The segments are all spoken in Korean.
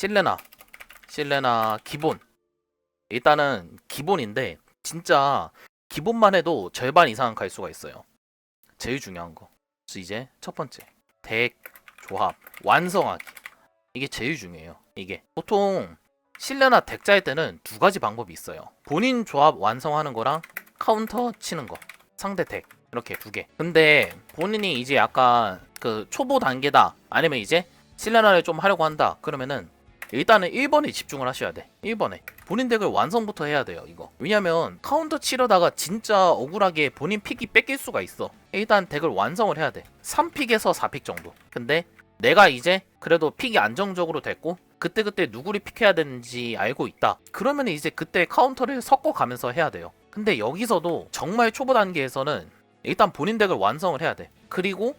실레나. 실레나 기본. 일단은 기본인데 진짜 기본만 해도 절반 이상 갈 수가 있어요. 제일 중요한 거. 그래서 이제 첫 번째. 덱 조합 완성하기. 이게 제일 중요해요. 이게. 보통 실내나 덱 짤 때는 두 가지 방법이 있어요. 본인 조합 완성하는 거랑 카운터 치는 거. 상대 덱. 이렇게 두 개. 근데 본인이 이제 약간 그 초보 단계다. 아니면 이제 실내나를 좀 하려고 한다. 그러면은 일단은 1번에 집중을 하셔야 돼. 1번에. 본인 덱을 완성부터 해야 돼요 이거. 왜냐면 카운터 치려다가 진짜 억울하게 본인 픽이 뺏길 수가 있어. 일단 덱을 완성을 해야 돼. 3픽에서 4픽 정도. 근데 내가 이제 그래도 픽이 안정적으로 됐고 그때그때 누구를 픽해야 되는지 알고 있다. 그러면 이제 그때 카운터를 섞어가면서 해야 돼요. 근데 여기서도 정말 초보 단계에서는 일단 본인 덱을 완성을 해야 돼. 그리고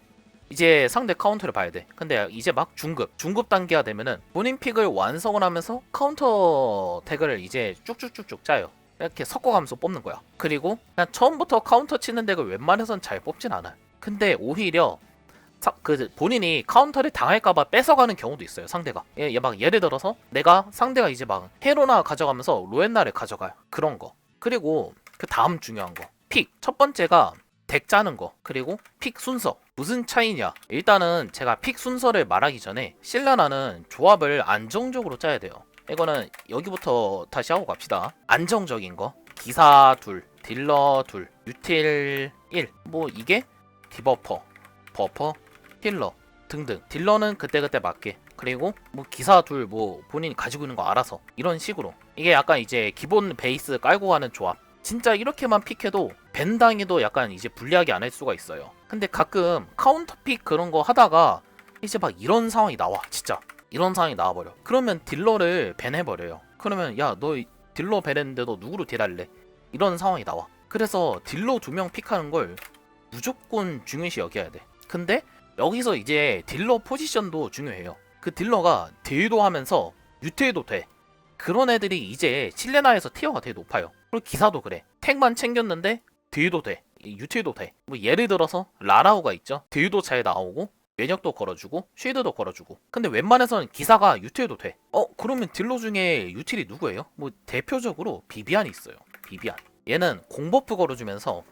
이제 상대 카운터를 봐야 돼. 근데 이제 막 중급, 중급 단계가 되면은 본인 픽을 완성을 하면서 카운터 덱을 이제 쭉쭉쭉쭉 짜요. 이렇게 섞어가면서 뽑는 거야. 그리고 그냥 처음부터 카운터 치는 덱을 웬만해선 잘 뽑진 않아. 근데 오히려 사- 그 본인이 카운터를 당할까봐 뺏어가는 경우도 있어요. 상대가. 예, 막 예를 들어서 내가 상대가 이제 막 헤로나 가져가면서 로엔나를 가져가요. 그런 거. 그리고 그 다음 중요한 거. 픽. 첫 번째가 덱 짜는 거 그리고 픽 순서. 무슨 차이냐? 일단은 제가 픽 순서를 말하기 전에 실라나는 조합을 안정적으로 짜야 돼요. 이거는 여기부터 다시 하고 갑시다. 안정적인 거. 기사 둘 딜러 둘 유틸 1뭐 이게? 디버퍼 버퍼 힐러 등등. 딜러는 그때그때 맞게. 그리고 뭐 기사 둘 뭐 본인이 가지고 있는 거 알아서. 이런 식으로. 이게 약간 이제 기본 베이스 깔고 가는 조합 진짜 이렇게만 픽해도 벤당에도 약간 이제 불리하게 안 할 수가 있어요. 근데 가끔 카운터 픽 그런 거 하다가 이제 막 이런 상황이 나와. 진짜. 이런 상황이 나와버려. 그러면 딜러를 밴해버려요. 그러면 야, 너 딜러 밴했는데도 누구로 딜할래? 이런 상황이 나와. 그래서 딜러 두 명 픽하는 걸 무조건 중요시 여겨야 돼. 근데 여기서 이제 딜러 포지션도 중요해요. 그 딜러가 딜도 하면서 유퇴도 돼. 그런 애들이 이제 칠레나에서 티어가 되게 높아요. 그리고 기사도 그래. 택만 챙겼는데 딜도 돼. 유틸도 돼. 뭐 예를 들어서 라라우가 있죠. 딜도 잘 나오고 면역도 걸어주고 쉴드도 걸어주고. 근데 웬만해서는 기사가 유틸도 돼. 어 그러면 딜러 중에 유틸이 누구예요? 뭐 대표적으로 비비안이 있어요. 비비안. 얘는 공버프 걸어주면서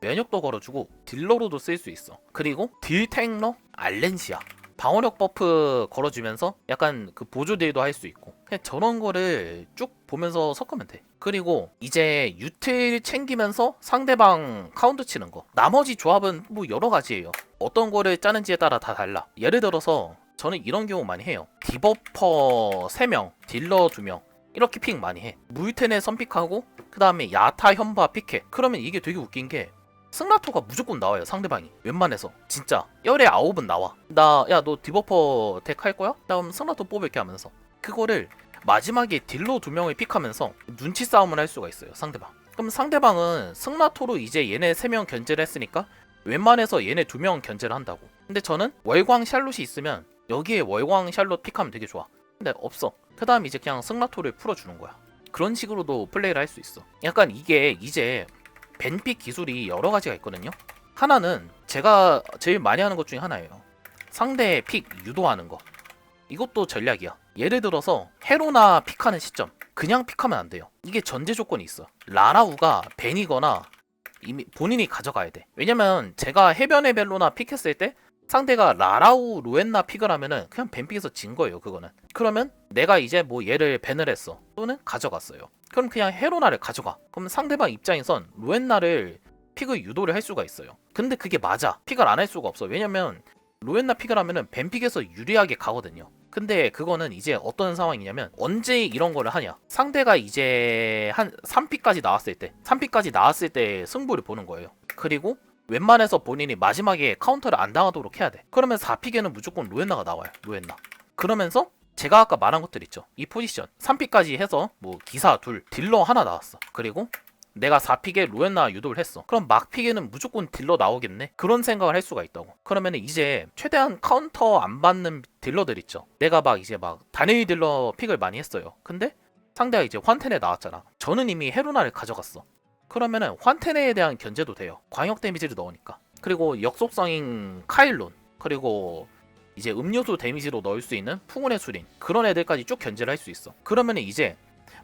면역도 걸어주고 딜러로도 쓸 수 있어. 그리고 딜탱러 알렌시아. 방어력 버프 걸어주면서 약간 그 보조 딜도 할 수 있고 그냥 저런 거를 쭉 보면서 섞으면 돼 그리고 이제 유틸 챙기면서 상대방 카운트 치는 거. 나머지 조합은 뭐 여러 가지예요. 어떤 거를 짜는지에 따라 다 달라. 예를 들어서 저는 이런 경우 많이 해요. 디버퍼 3명 딜러 2명 이렇게 픽 많이 해. 무유텐에 선픽하고 그 다음에 야타 현바 픽해. 그러면 이게 되게 웃긴 게 승라토가 무조건 나와요 상대방이. 웬만해서. 진짜. 열에 아홉은 나와. 나 야 너 디버퍼 덱 할 거야? 다음 승라토 뽑을게 하면서. 그거를 마지막에 딜로 두 명을 픽하면서 눈치 싸움을 할 수가 있어요 상대방 그럼 상대방은 승라토로 이제 얘네 세 명 견제를 했으니까 웬만해서 얘네 두 명 견제를 한다고 근데 저는 월광 샬롯이 있으면 여기에 월광 샬롯 픽하면 되게 좋아 근데 없어 그 다음 이제 그냥 승라토를 풀어주는 거야 그런 식으로도 플레이를 할 수 있어 약간 이게 이제 벤픽 기술이 여러 가지가 있거든요. 하나는 제가 제일 많이 하는 것 중에 하나예요. 상대 픽 유도하는 거. 이것도 전략이야. 예를 들어서 헤로나 픽하는 시점. 그냥 픽하면 안 돼요. 이게 전제 조건이 있어. 라라우가 벤이거나 이미 본인이 가져가야 돼. 왜냐면 제가 해변의 벨로나 픽했을 때 상대가 라라우 로엔나 픽을 하면은 그냥 벤픽에서 진 거예요 그거는 그러면 내가 이제 뭐 얘를 벤을 했어 또는 가져갔어요 그럼 그냥 헤로나를 가져가 그럼 상대방 입장에선 로엔나를 픽을 유도를 할 수가 있어요 근데 그게 맞아 픽을 안 할 수가 없어 왜냐면 로엔나 픽을 하면은 벤픽에서 유리하게 가거든요 근데 그거는 이제 어떤 상황이냐면 언제 이런 거를 하냐 상대가 이제 한 3픽까지 나왔을 때 3픽까지 나왔을 때 승부를 보는 거예요 그리고 웬만해서 본인이 마지막에 카운터를 안 당하도록 해야 돼. 그러면 4픽에는 무조건 로엔나가 나와요. 로엔나. 그러면서 제가 아까 말한 것들 있죠. 이 포지션 3픽까지 해서 뭐 기사 둘, 딜러 하나 나왔어. 그리고 내가 4픽에 로엔나 유도를 했어. 그럼 막픽에는 무조건 딜러 나오겠네? 그런 생각을 할 수가 있다고. 그러면 이제 최대한 카운터 안 받는 딜러들 있죠. 내가 막 이제 막 단일 딜러 픽을 많이 했어요. 근데 상대가 이제 환텐에 나왔잖아. 저는 이미 헤로나를 가져갔어. 그러면은 환테네에 대한 견제도 돼요. 광역 데미지를 넣으니까. 그리고 역속성인 카일론 그리고 이제 음료수 데미지로 넣을 수 있는 풍운의 수린 그런 애들까지 쭉 견제를 할 수 있어. 그러면 이제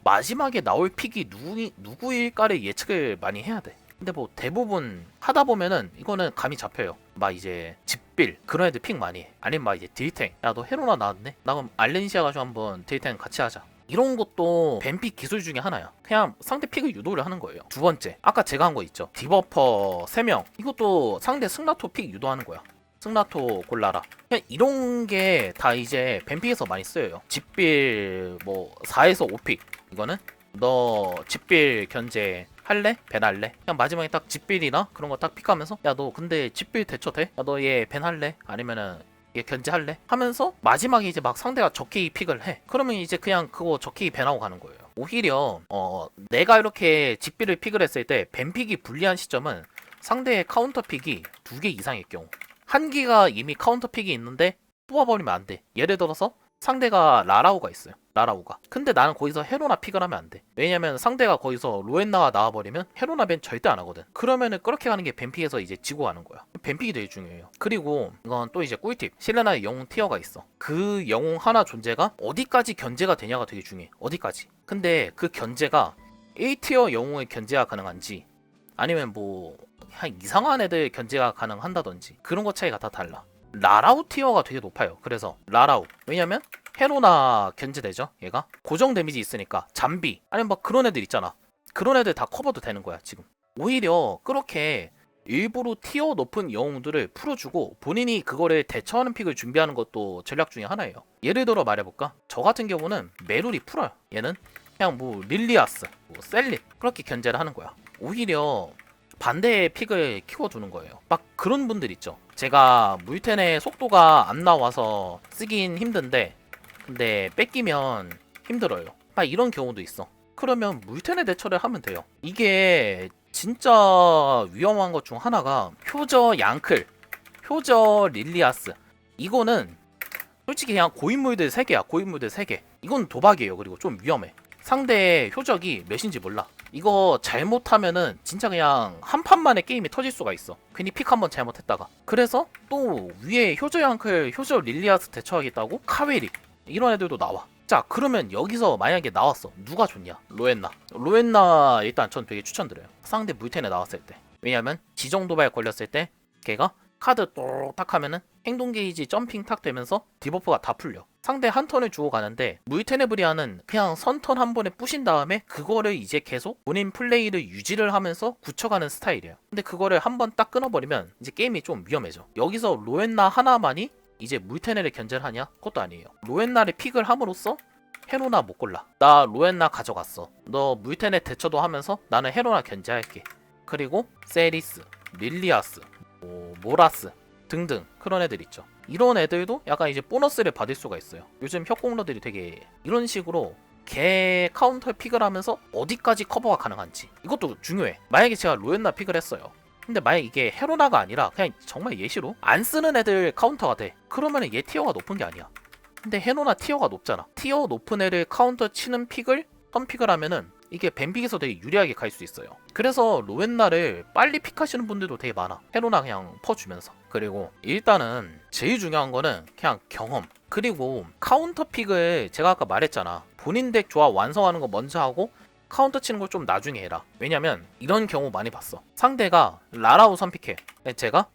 마지막에 나올 픽이 누구 누구일까를 예측을 많이 해야 돼. 근데 뭐 대부분 하다 보면은 이거는 감이 잡혀요. 막 이제 집빌 그런 애들 픽 많이 해. 아니면 막 이제 딜탱. 야 너 헤로나 나왔네? 나 그럼 알렌시아 가지고 한번 딜탱 같이 하자. 이런 것도 뱀픽 기술 중에 하나야. 그냥 상대 픽을 유도를 하는 거예요. 두 번째, 아까 제가 한 거 있죠. 디버퍼 3명. 이것도 상대 승라토 픽 유도하는 거야. 승라토 골라라. 이런 게 다 이제 뱀픽에서 많이 쓰여요. 집빌 뭐 4에서 5픽. 이거는 너 집빌 견제 할래? 벤 할래? 그냥 마지막에 딱 집빌이나 그런 거 딱 픽하면서 야 너 근데 집빌 대처 돼? 야 너 얘 벤 할래? 아니면은 얘 견제할래? 하면서 마지막에 이제 막 상대가 적케이 픽을 해. 그러면 이제 그냥 그거 적케이 벤하고 가는 거예요. 오히려 어 내가 이렇게 집비를 픽을 했을 때벤 픽이 불리한 시점은 상대의 카운터 픽이 두 개 이상일 경우 한 개가 이미 카운터 픽이 있는데 뽑아버리면 안 돼. 예를 들어서 상대가 라라우가 있어요. 라라우가. 근데 나는 거기서 헤로나 픽을 하면 안 돼. 왜냐면 상대가 거기서 로엔나가 나와버리면 헤로나 벤 절대 안 하거든. 그러면은 그렇게 가는 게 뱀픽에서 이제 지고 가는 거야. 뱀픽이 되게 중요해요. 그리고 이건 또 이제 꿀팁. 실레나의 영웅 티어가 있어. 그 영웅 하나 존재가 어디까지 견제가 되냐가 되게 중요해. 어디까지. 근데 그 견제가 1티어 영웅의 견제가 가능한지 아니면 뭐한 이상한 애들 견제가 가능한다든지 그런 것 차이가 다 달라. 라라우 티어가 되게 높아요. 그래서 라라우. 왜냐면 헤로나 견제되죠. 얘가 고정 데미지 있으니까 잠비 아니면 막 그런 애들 있잖아. 그런 애들 다 커버도 되는 거야 지금. 오히려 그렇게 일부러 티어 높은 영웅들을 풀어주고 본인이 그거를 대처하는 픽을 준비하는 것도 전략 중에 하나예요. 예를 들어 말해볼까? 저 같은 경우는 메룰이 풀어요. 얘는 그냥 뭐 릴리아스, 뭐 셀릿 그렇게 견제를 하는 거야. 오히려 반대의 픽을 키워두는 거예요. 막 그런 분들 있죠. 제가 물텐의 속도가 안 나와서 쓰긴 힘든데 근데 뺏기면 힘들어요. 막 이런 경우도 있어. 그러면 물텐의 대처를 하면 돼요. 이게 진짜 위험한 것 중 하나가 효저 양클, 효저 릴리아스. 이거는 솔직히 그냥 고인물들 3개야. 고인물들 3개. 이건 도박이에요. 그리고 좀 위험해. 상대의 효적이 몇인지 몰라. 이거 잘못하면은 진짜 그냥 한 판만에 게임이 터질 수가 있어. 괜히 픽 한번 잘못했다가. 그래서 또 위에 효저 양클, 효저 릴리아스 대처하겠다고? 카웨리. 이런 애들도 나와. 자 그러면 여기서 만약에 나왔어. 누가 좋냐? 로엔나. 로엔나 일단 전 되게 추천드려요. 상대 물텐에 나왔을 때. 왜냐면 지정 도발 걸렸을 때 걔가 카드 또딱 하면은 행동 게이지 점핑 탁 되면서 디버프가 다 풀려 상대 한 턴을 주고 가는데 물테네브리아는 그냥 선턴 한 번에 부신 다음에 그거를 이제 계속 본인 플레이를 유지를 하면서 굳혀가는 스타일이에요 근데 그거를 한 번 딱 끊어버리면 이제 게임이 좀 위험해져 여기서 로엔나 하나만이 이제 물테네를 견제를 하냐? 그것도 아니에요. 로엔나를 픽을 함으로써 헤로나 못 골라. 나 로엔나 가져갔어. 너 물테네 대처도 하면서 나는 헤로나 견제할게. 그리고 세리스, 릴리아스, 뭐, 모라스 등등 그런 애들 있죠. 이런 애들도 약간 이제 보너스를 받을 수가 있어요. 요즘 협공러들이 되게 이런 식으로 개 카운터 픽을 하면서 어디까지 커버가 가능한지 이것도 중요해. 만약에 제가 로엔나 픽을 했어요. 근데 만약 이게 헤로나가 아니라 그냥 정말 예시로 안 쓰는 애들 카운터가 돼. 그러면 얘 티어가 높은 게 아니야. 근데 헤로나 티어가 높잖아. 티어 높은 애를 카운터 치는 픽을 턴픽을 하면은 이게 뱀픽에서 되게 유리하게 갈 수 있어요. 그래서 로엔나를 빨리 픽하시는 분들도 되게 많아. 헤로나 그냥 퍼주면서. 그리고 일단은 제일 중요한 거는 그냥 경험. 그리고 카운터 픽을 제가 아까 말했잖아. 본인 덱 조합 완성하는 거 먼저 하고 카운터 치는 걸 좀 나중에 해라. 왜냐면 이런 경우 많이 봤어. 상대가 라라 우 선 픽해. 제가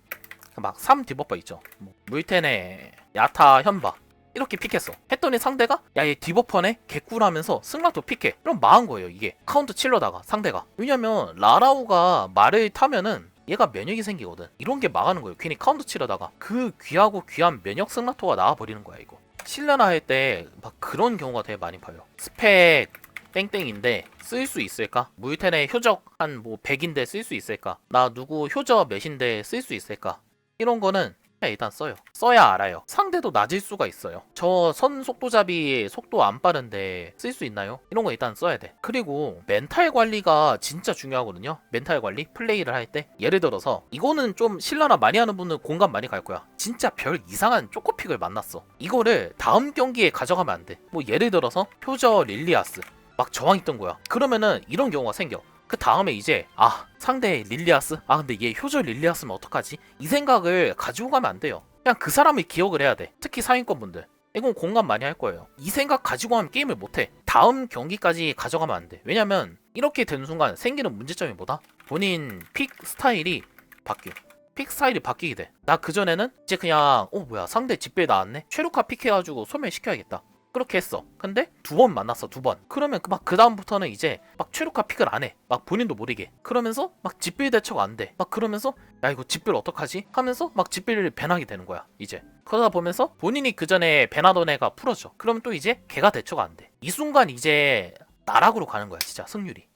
막 3 디버퍼 있죠. 뭐 물텐에 야타 현바 이렇게 픽했어. 했더니 상대가 야 얘 디버퍼네 개꿀하면서 승라도 픽해. 그럼 망한 거예요 이게 카운터 칠러다가 상대가. 왜냐면 라라우가 말을 타면은 얘가 면역이 생기거든. 이런 게 망하는 거예요. 괜히 카운터 치려다가 그 귀하고 귀한 면역 승라토가 나와버리는 거야 이거. 실려나 할 때 막 그런 경우가 되게 많이 봐요. 스펙 땡땡인데 쓸 수 있을까? 물텐의 효적 한 뭐 100인데 쓸 수 있을까? 나 누구 효적 몇인데 쓸 수 있을까? 이런 거는 일단 써요. 써야 알아요. 상대도 낮을 수가 있어요. 저 선 속도잡이 속도 안 빠른데 쓸 수 있나요? 이런 거 일단 써야 돼. 그리고 멘탈 관리가 진짜 중요하거든요. 멘탈 관리? 플레이를 할 때. 예를 들어서 이거는 좀 실라나 많이 하는 분은 공감 많이 갈 거야. 진짜 별 이상한 쪼코픽을 만났어. 이거를 다음 경기에 가져가면 안 돼. 뭐 예를 들어서 표저 릴리아스. 막 저항 있던 거야. 그러면은 이런 경우가 생겨. 그 다음에 이제 아 상대 릴리아스 아 근데 얘 효저 릴리아스면 어떡하지 이 생각을 가지고 가면 안 돼요 그냥 그 사람을 기억을 해야 돼. 특히 상위권 분들. 이건 공감 많이 할 거예요. 이 생각 가지고 하면 게임을 못해. 다음 경기까지 가져가면 안 돼. 왜냐면 이렇게 되는 순간 생기는 문제점이 뭐다? 본인 픽 스타일이 바뀌어. 픽 스타일이 바뀌게 돼. 나 그전에는 이제 그냥 어 뭐야 상대 집배 나왔네? 최루카 픽 해가지고 소멸시켜야겠다. 그렇게 했어. 근데 두 번 만났어 두 번. 그러면 막 그 다음부터는 이제 막 최루카 픽을 안 해. 막 본인도 모르게. 그러면서 막 집빌 대처가 안 돼. 막 그러면서 야 이거 집빌 어떡하지? 하면서 막 집빌을 밴하게 되는 거야. 이제 그러다 보면서 본인이 그 전에 밴하던 애가 풀어져. 그러면 또 이제 걔가 대처가 안 돼. 이 순간 이제 나락으로 가는 거야 진짜 승률이.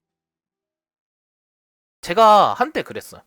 제가 한때 그랬어요.